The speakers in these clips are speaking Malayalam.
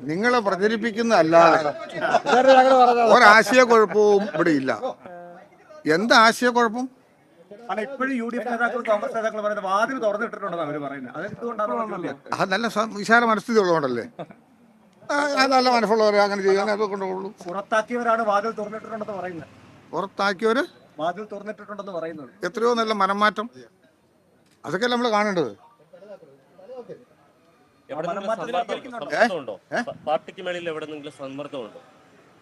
നിങ്ങളെ പ്രചരിപ്പിക്കുന്ന അല്ലാതെ ഒരാശയക്കുഴപ്പവും ഇവിടെ ഇല്ല. എന്താ ആശയക്കുഴപ്പം? ഇപ്പോഴും യു ഡി എഫ് നേതാക്കൾ കോൺഗ്രസ് നേതാക്കൾ പറയുന്നത് വാതിൽ തുറന്നിട്ടിട്ടുണ്ടെന്ന് അവർ പറയുന്നത്. അത് നല്ല വിശാല മനസ്ഥിതി ഉള്ളതുകൊണ്ടല്ലേ? നല്ല മനസ്സുള്ളവരെ അങ്ങനെ ചെയ്യാൻ അത് കൊണ്ടുപോകുള്ളൂ. പുറത്താക്കിയവരാണ് വാതിൽ തുറന്നിട്ടിട്ടുണ്ടെന്ന് പറയുന്നത്. പുറത്താക്കിയവര്? വാതിൽ തുറന്നിട്ടിട്ടുണ്ടെന്ന് പറയുന്നത്. എത്രയോ നല്ല മനംമാറ്റം. അതൊക്കെ നമ്മൾ കാണേണ്ടത് എവിടെന്നെങ്കിലും സമ്മർദ്ദം- സമ്മർദ്ദമുണ്ടോ പ- പാർട്ടിക്ക് മേളിൽ എവിടെന്നെങ്കിലും സമ്മർദ്ദമുണ്ടോ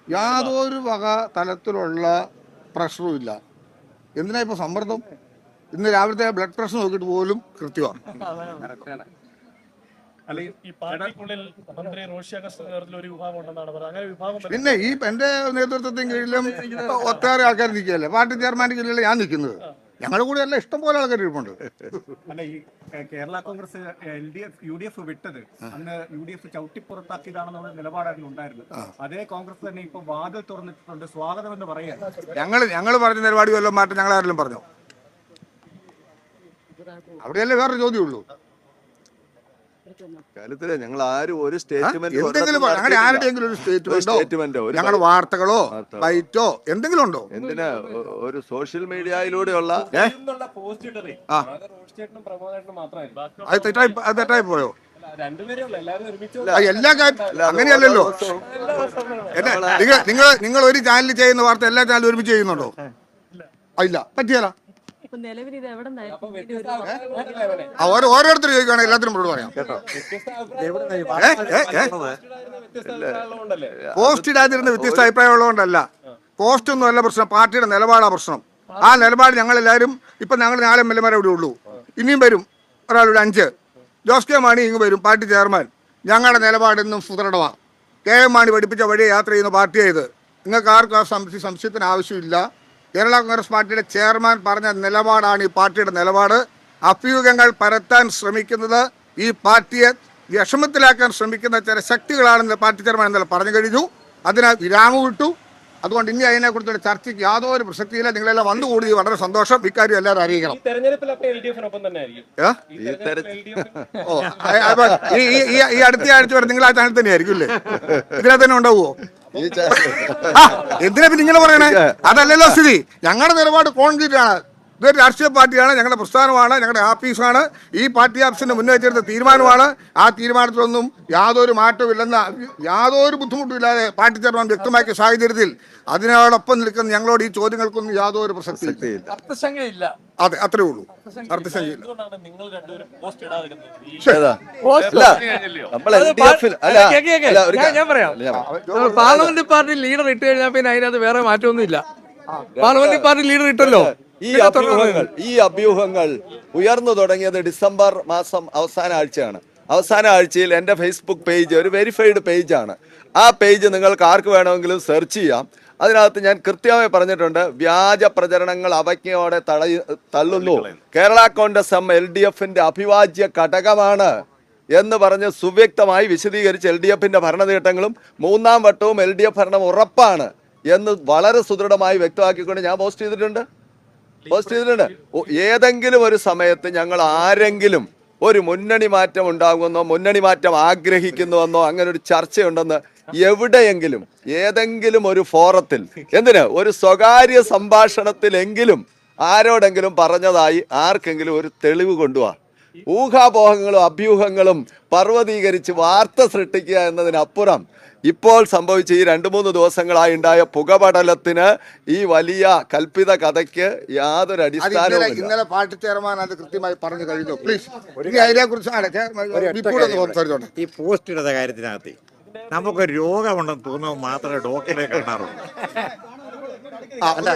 യാതൊരു വക തലത്തിലുള്ള പ്രഷറും ഇല്ല എന്തിനാ ഇപ്പൊ സമ്മർദ്ദം? ഇന്ന് രാവിലത്തെ ബ്ലഡ് പ്രഷർ നോക്കിയിട്ട് പോലും കൃത്യമാണ്. അല്ല ഈ ഈ പാർട്ടിക്കുള്ളിൽ മന്ത്രി റോഷി അഗസ്റ്റ് നേതൃത്വത്തിൽ ഒരു വിഭാഗം ഉണ്ടെന്നാണ് പറയുന്നത്. അങ്ങനെ വിഭാഗം പിന്നെ ഈ എന്റെ നേതൃത്വത്തിന് കീഴിലും ഒത്താറ് ആൾക്കാർ നിൽക്കുകയല്ലേ? പാർട്ടി ചെയർമാന്റെ കീഴിലല്ലേ ഞാൻ നിൽക്കുന്നത്? ഞങ്ങളുടെ കൂടെ എല്ലാം ഇഷ്ടം പോലെ ആൾക്കാർ ഇരിപ്പുണ്ട്. അല്ല ഈ Kerala Congress L D F U D F വിട്ടത് അന്ന് യു ഡി എഫ് ചവിട്ടിപ്പുറത്താക്കിയതാണെന്നുള്ള നിലപാടായിരുന്നു ഉണ്ടായിരുന്നത്. അതേ കോൺഗ്രസ് തന്നെ ഇപ്പൊ വാതിൽ തുറന്നിട്ടുണ്ട് സ്വാഗതം എന്ന് പറയാൻ. ഞങ്ങൾ ഞങ്ങൾ പറഞ്ഞ നിലപാട് വല്ലതും മാറ്റം ഞങ്ങൾ ആരെങ്കിലും പറഞ്ഞോ? അവിടെയല്ലേ വേറെ ചോദ്യമുള്ളൂ. കാര്യത്തിൽ ഞങ്ങൾ ആരും ഒരു സ്റ്റേറ്റ്മെന്റ് എന്തെങ്കിലും അങ്ങനെ ആരുടെയെങ്കിലും ഒരു സ്റ്റേറ്റ്മെന്റോ ഞങ്ങളുടെ വാർത്തകളോ ബൈറ്റോ എന്തെങ്കിലും ഉണ്ടോ? എന്തിനാ? ഒരു സോഷ്യൽ മീഡിയയിലൂടെയുള്ള അത് തെറ്റായി അത് തെറ്റായി പോയോ? എല്ലാ കാര്യം അങ്ങനെയല്ലല്ലോ. നിങ്ങൾ നിങ്ങൾ നിങ്ങൾ ഒരു ചാനലിൽ ചെയ്യുന്ന വാർത്ത എല്ലാ ചാനലും ഒരുമിച്ച് ചെയ്യുന്നുണ്ടോ? ഇല്ല. പറ്റിയല്ല ഓരോരുത്തർ ചോദിക്കുകയാണെങ്കിൽ എല്ലാത്തിനും മറുപടി പറയാം? പോസ്റ്റ് ഇടാതിരുന്ന വ്യത്യസ്ത അഭിപ്രായം ഉള്ളതുകൊണ്ടല്ല പോസ്റ്റ് ഒന്നും അല്ല പ്രശ്നം പാർട്ടിയുടെ നിലപാടാ പ്രശ്നം. ആ നിലപാട് ഞങ്ങൾ എല്ലാവരും ഇപ്പൊ ഞങ്ങൾ നാല് എം എൽ എമാരെ ഇവിടെ ഉള്ളൂ. ഇനിയും വരും ഒരാളുടെ അഞ്ച്. ജോസ് കെ മാണി ഇങ്ങ് വരും പാർട്ടി ചെയർമാൻ. ഞങ്ങളുടെ നിലപാടെന്നും സുദൃഢമാണ് കെ എം മാണി പഠിപ്പിച്ച വഴിയെ യാത്ര ചെയ്യുന്ന പാർട്ടിയായത് നിങ്ങൾക്ക് ആർക്കും ആ സംശയ സംശയത്തിന് ആവശ്യമില്ല. കേരള കോൺഗ്രസ് പാർട്ടിയുടെ ചെയർമാൻ പറഞ്ഞ നിലപാടാണ് ഈ പാർട്ടിയുടെ നിലപാട്. അഭ്യൂഹങ്ങൾ പരത്താൻ ശ്രമിക്കുന്നത് ഈ പാർട്ടിയെ വിഷമത്തിലാക്കാൻ ശ്രമിക്കുന്ന ചില ശക്തികളാണെന്ന് പാർട്ടി ചെയർമാൻ ഇന്നലെ പറഞ്ഞു കഴിഞ്ഞു. അതിനാൽ വിരാമം വിട്ടു അതുകൊണ്ട് ഇനി അതിനെക്കുറിച്ചുള്ള ചർച്ചയ്ക്ക് യാതൊരു പ്രസക്തിയില്ല. നിങ്ങളെല്ലാം വന്നുകൂടി വളരെ സന്തോഷം. ഇക്കാര്യം എല്ലാവരും അറിയിക്കണം. ഈ അടുത്ത ആഴ്ച വരെ നിങ്ങൾ ആ ചാനൽ തന്നെ ആയിരിക്കും അല്ലേ? ഇതിനെ തന്നെ ഉണ്ടാവുമോ എന്തിനാ പിന്നെ ഇങ്ങനെ പറയണേ? അതല്ലല്ലോ സ്ഥിതി. ഞങ്ങളുടെ നിലപാട് കോൺക്രീറ്റ് ആണ്. ഇതൊരു രാഷ്ട്രീയ പാർട്ടിയാണ് ഞങ്ങളുടെ പ്രസ്ഥാനമാണ് ഞങ്ങളുടെ ആഫീസാണ്. ഈ പാർട്ടി ആഫീസിന് മുന്നേറ്റെടുത്ത തീരുമാനമാണ്. ആ തീരുമാനത്തിലൊന്നും യാതൊരു മാറ്റവും ഇല്ലെന്ന യാതൊരു ബുദ്ധിമുട്ടുമില്ലാതെ പാർട്ടി ചെയർമാൻ വ്യക്തമാക്കിയ സാഹചര്യത്തിൽ അതിനോടൊപ്പം നിൽക്കുന്ന ഞങ്ങളോട് ഈ ചോദ്യങ്ങൾക്കൊന്നും യാതൊരു പ്രസക്തി അതെ അത്രേ ഉള്ളൂ. അർത്ഥശങ്കയില്ല. പാർലമെന്റ് പാർട്ടി ലീഡർ ഇട്ട് കഴിഞ്ഞാൽ പിന്നെ അതിനകത്ത് വേറെ മാറ്റമൊന്നുമില്ല. പാർലമെന്റ് പാർട്ടി ലീഡർ ഇട്ടല്ലോ. ഈ അഭ്യൂഹങ്ങൾ ഈ അഭ്യൂഹങ്ങൾ ഉയർന്നു തുടങ്ങിയത് ഡിസംബർ മാസം അവസാന ആഴ്ചയാണ്. അവസാന ആഴ്ചയിൽ എന്റെ ഫേസ്ബുക്ക് പേജ് ഒരു വെരിഫൈഡ് പേജാണ്. ആ പേജ് നിങ്ങൾക്ക് ആർക്ക് വേണമെങ്കിലും സെർച്ച് ചെയ്യാം. അതിനകത്ത് ഞാൻ കൃത്യമായി പറഞ്ഞിട്ടുണ്ട് വ്യാജ പ്രചരണങ്ങൾ അവജ്ഞയോടെ തളയി തള്ളുന്നു. Kerala Congress M L D എഫിന്റെ അഭിവാജ്യ ഘടകമാണ് എന്ന് പറഞ്ഞ് സുവ്യക്തമായി വിശദീകരിച്ച് എൽ ഡി എഫിന്റെ ഭരണനേട്ടങ്ങളും മൂന്നാം വട്ടവും എൽ ഡി എഫ് ഭരണം ഉറപ്പാണ് എന്ന് വളരെ സുദൃഢമായി വ്യക്തമാക്കിക്കൊണ്ട് ഞാൻ പോസ്റ്റ് ചെയ്തിട്ടുണ്ട്. പോസ്റ്റ് ഏതെങ്കിലും ഒരു സമയത്ത് ഞങ്ങൾ ആരെങ്കിലും ഒരു മുന്നണി മാറ്റം ഉണ്ടാകുമെന്നോ മുന്നണി മാറ്റം ആഗ്രഹിക്കുന്നുവെന്നോ അങ്ങനെ ഒരു ചർച്ചയുണ്ടെന്ന് എവിടെയെങ്കിലും ഏതെങ്കിലും ഒരു ഫോറത്തിൽ എന്തിന്? ഒരു സ്വകാര്യ സംഭാഷണത്തിലെങ്കിലും ആരോടെങ്കിലും പറഞ്ഞതായി ആർക്കെങ്കിലും ഒരു തെളിവ് കൊണ്ടുവാ. ഊഹാപോഹങ്ങളും അഭ്യൂഹങ്ങളും പർവതീകരിച്ച് വാർത്ത സൃഷ്ടിക്കുക എന്നതിനപ്പുറം ഇപ്പോൾ സംഭവിച്ച ഈ രണ്ട് മൂന്ന് ദിവസങ്ങളായി ഉണ്ടായ പുകപടലത്തിന് ഈ വലിയ കൽപ്പിത കഥയ്ക്ക് യാതൊരു അടിസ്ഥാനവും ഇന്നലെ പാർട്ടി ചെയർമാൻ അത് കൃത്യമായി പറഞ്ഞു കഴിഞ്ഞു. പ്ലീസ് ഇനി അതിനെ കുറിച്ച് സംസാരിച്ചോട്ടെ ഈ പോസ്റ്റ് ഇടുന്ന കാര്യത്തിനകത്ത് നമുക്ക് രോഗമുണ്ടെന്ന് തോന്നുമ്പോൾ മാത്രമേ ഡോക്ടറെ കാണാറുള്ളൂ.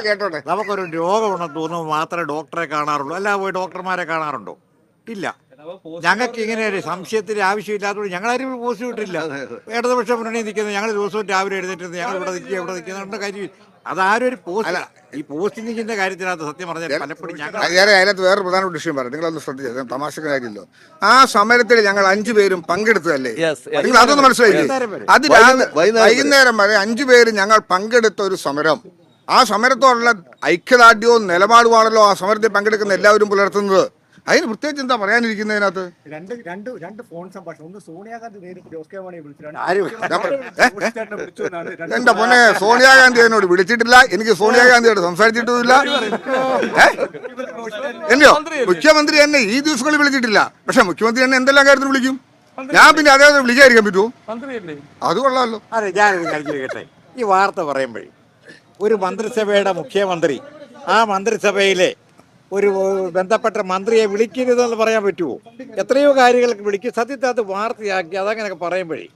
കേട്ടോട്ടെ? നമുക്കൊരു രോഗമുണ്ടെന്ന് തോന്നുമ്പോൾ മാത്രമേ ഡോക്ടറെ കാണാറുള്ളൂ. അല്ല പോയി ഡോക്ടർമാരെ കാണാറുണ്ടോ? ഇല്ല. ഞങ്ങൾക്ക് ഇങ്ങനെ ഒരു സംശയത്തിന്റെ ആവശ്യമില്ലാത്തതുകൊണ്ട് ആരും പോസ്റ്റ് വിട്ടില്ല ഇടതുപക്ഷ മുന്നണി നിൽക്കുന്നത് ഞങ്ങൾ ദിവസവും രാവിലെ എഴുന്നേറ്റ് ഞങ്ങൾ ഇവിടെ നിൽക്കുക ഇവിടെ നിൽക്കുന്നുണ്ട് കാര്യം അതാരും ഒരു പോസ്റ്റ് ഈ പോസ്റ്റ് നിൽക്കുന്ന കാര്യത്തിനകത്ത് സത്യം പറഞ്ഞാൽ പലപ്പോഴും ഞങ്ങൾ ഞാൻ അതിനകത്ത് വേറെ പ്രധാന വിഷയം പറയാം. നിങ്ങളൊന്ന് ശ്രദ്ധിച്ചു തമാശ കാര്യമില്ലോ ആ സമരത്തിൽ ഞങ്ങൾ അഞ്ചു പേരും പങ്കെടുത്തതല്ലേ? നിങ്ങൾ അതൊന്ന് മനസ്സിലായില്ലേ? അത് രാ- വൈകുന്നേരം വരെ. വൈകുന്നേരം വരെ അഞ്ചു പേര് ഞങ്ങൾ പങ്കെടുത്ത ഒരു സമരം. ആ സമരത്തോടുള്ള ഐക്യദാർഢ്യവും നിലപാടുമാണല്ലോ ആ സമരത്തിൽ പങ്കെടുക്കുന്ന എല്ലാവരും പുലർത്തുന്നത്. അതിന് പ്രത്യേകിച്ച് എന്താ പറയാനിരിക്കുന്നതിനകത്ത്? രണ്ട് രണ്ട് രണ്ട് ഫോൺ സംഭാഷണം. ഒന്ന് സോണിയാഗാന്ധി നേരിട്ട് ജോസ് കെ മാണിയെ എന്റെ പൊന്നെ സോണിയാഗാന്ധി എന്നോട് വിളിച്ചിട്ടില്ല. എനിക്ക് സോണിയാഗാന്ധിയോട് സംസാരിച്ചിട്ടുമില്ല. ഏ? എന്നെയോ? മുഖ്യമന്ത്രി എന്നെ ഈ ദിവസങ്ങളിൽ വിളിച്ചിട്ടില്ല. പക്ഷെ മുഖ്യമന്ത്രി എന്നെ എന്തെല്ലാം കാര്യത്തിൽ വിളിക്കും? ഞാൻ പിന്നെ അദ്ദേഹത്തെ വിളിക്കാതിരിക്കാൻ പറ്റുമോ? അത് കൊള്ളാമല്ലോ അതെ ഞാനൊരു കാര്യം ചോദിക്കട്ടെ? ഈ വാർത്ത പറയുമ്പോഴേ ഒരു മന്ത്രിസഭയുടെ മുഖ്യമന്ത്രി ആ മന്ത്രിസഭയിലെ ഒരു ബന്ധപ്പെട്ട മന്ത്രിയെ വിളിക്കരുതെന്ന് പറയാൻ പറ്റുമോ? എത്രയോ കാര്യങ്ങൾക്ക് വിളിക്കും. സത്യത്തിൽ അത് വാർത്തയാക്കി അതങ്ങനെയൊക്കെ പറയുമ്പോഴേ.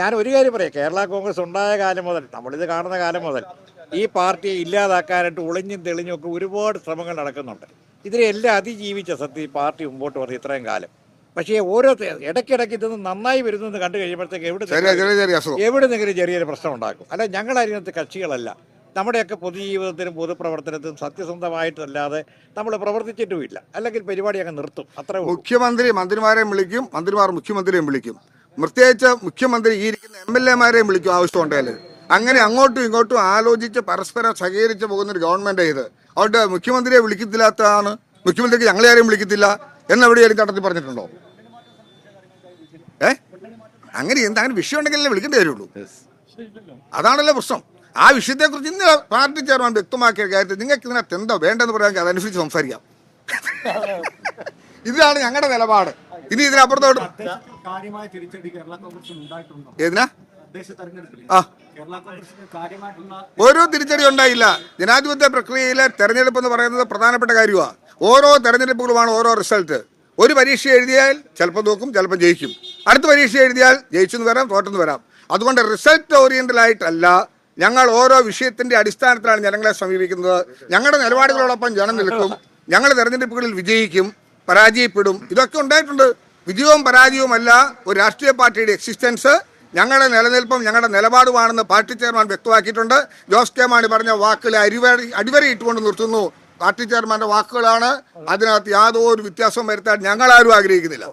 ഞാൻ ഒരു കാര്യം പറയാം. കേരള കോൺഗ്രസ് ഉണ്ടായ കാലം മുതൽ നമ്മളിത് കാണുന്ന കാലം മുതൽ ഈ പാർട്ടിയെ ഇല്ലാതാക്കാനായിട്ട് ഒളിഞ്ഞും തെളിഞ്ഞും ഒക്കെ ഒരുപാട് ശ്രമങ്ങൾ നടക്കുന്നുണ്ട്. ഇതിനെല്ലാം അതിജീവിച്ച സത്യം ഈ പാർട്ടി മുമ്പോട്ട് വന്നു ഇത്രയും കാലം. പക്ഷേ ഓരോ ഇടയ്ക്കിടയ്ക്ക് ഇതൊന്ന് നന്നായി വരുന്നു എന്ന് കണ്ടു കഴിയുമ്പോഴത്തേക്ക് എവിടെ എവിടെ നിന്നെങ്കിലും ചെറിയൊരു പ്രശ്നം ഉണ്ടാക്കും. അല്ല ഞങ്ങൾ അതിനകത്ത് കക്ഷികളല്ല. നമ്മുടെയൊക്കെ പൊതുജീവിതത്തിനും പൊതുപ്രവർത്തനത്തിനും സത്യസന്ധമായിട്ടല്ലാതെ നമ്മൾ പ്രവർത്തിച്ചിട്ടുമില്ല. അല്ലെങ്കിൽ പരിപാടി അങ്ങ് നിർത്തും. അത്ര ഉള്ളൂ. മുഖ്യമന്ത്രി മന്ത്രിമാരെയും വിളിക്കും മന്ത്രിമാർ മുഖ്യമന്ത്രിയെയും വിളിക്കും. പ്രത്യേകിച്ച് മുഖ്യമന്ത്രി ഈ ഇരിക്കുന്ന എം എൽ എമാരെയും വിളിക്കും ആവശ്യമുണ്ടെങ്കിൽ. അങ്ങനെ അങ്ങോട്ടും ഇങ്ങോട്ടും ആലോചിച്ച് പരസ്പരം സഹകരിച്ച് പോകുന്ന ഒരു ഗവൺമെന്റ് ഇത്. അതുകൊണ്ട് മുഖ്യമന്ത്രിയെ വിളിക്കത്തില്ലാത്തതാണ് മുഖ്യമന്ത്രിക്ക് ഞങ്ങളെ ആരെയും വിളിക്കത്തില്ല എന്നെവിടെയാലും കണ്ടെത്തി പറഞ്ഞിട്ടുണ്ടോ? ഏ? അങ്ങനെ എന്താ അങ്ങനെ വിഷയം ഉണ്ടെങ്കിൽ വിളിക്കേണ്ടി വരുള്ളൂ. അതാണല്ലോ പ്രശ്നം. ആ വിഷയത്തെക്കുറിച്ച് ഇന്ന് പാർട്ടി ചെയർമാൻ വ്യക്തമാക്കിയ കാര്യത്തിൽ നിങ്ങൾക്ക് ഇതിനകത്ത് എന്തോ വേണ്ടെന്ന് പറയാൻ അതനുസരിച്ച് സംസാരിക്കാം. ഇതാണ് ഞങ്ങളുടെ നിലപാട്. ഇനി ഇതിനപ്പുറത്തോട്ട് ഏതിനാ? ഓരോ തിരിച്ചടി ഉണ്ടായില്ല. ജനാധിപത്യ പ്രക്രിയയിലെ തെരഞ്ഞെടുപ്പ് എന്ന് പറയുന്നത് പ്രധാനപ്പെട്ട കാര്യമാണ് ഓരോ തെരഞ്ഞെടുപ്പുകളുമാണ് ഓരോ റിസൾട്ട്. ഒരു പരീക്ഷ എഴുതിയാൽ ചിലപ്പോൾ നോക്കും ചിലപ്പോൾ ജയിക്കും. അടുത്ത പരീക്ഷ എഴുതിയാൽ ജയിച്ചെന്ന് വരാം തോറ്റെന്ന് വരാം. അതുകൊണ്ട് റിസൾട്ട് ഓറിയന്റഡ് ആയിട്ടല്ല ഞങ്ങൾ ഓരോ വിഷയത്തിന്റെ അടിസ്ഥാനത്തിലാണ് ജനങ്ങളെ സമീപിക്കുന്നത്. ഞങ്ങളുടെ നിലപാടുകളോടൊപ്പം ജനം നിൽക്കും. ഞങ്ങൾ തെരഞ്ഞെടുപ്പുകളിൽ വിജയിക്കും പരാജയപ്പെടും. ഇതൊക്കെ ഉണ്ടായിട്ടുണ്ട്. വിജയവും പരാജയവുമല്ല ഒരു രാഷ്ട്രീയ പാർട്ടിയുടെ എക്സിസ്റ്റൻസ് ഞങ്ങളുടെ നിലനിൽപ്പും ഞങ്ങളുടെ നിലപാടുമാണെന്ന് പാർട്ടി ചെയർമാൻ വ്യക്തമാക്കിയിട്ടുണ്ട്. ജോസ് കെ മാണി പറഞ്ഞ വാക്കുകളെ അരിവരി അടിവരയിട്ടുകൊണ്ട് നിർത്തുന്നു. പാർട്ടി ചെയർമാന്റെ വാക്കുകളാണ്. അതിനകത്ത് യാതൊരു വ്യത്യാസവും വരുത്താൻ ഞങ്ങൾ ആരും ആഗ്രഹിക്കുന്നില്ല.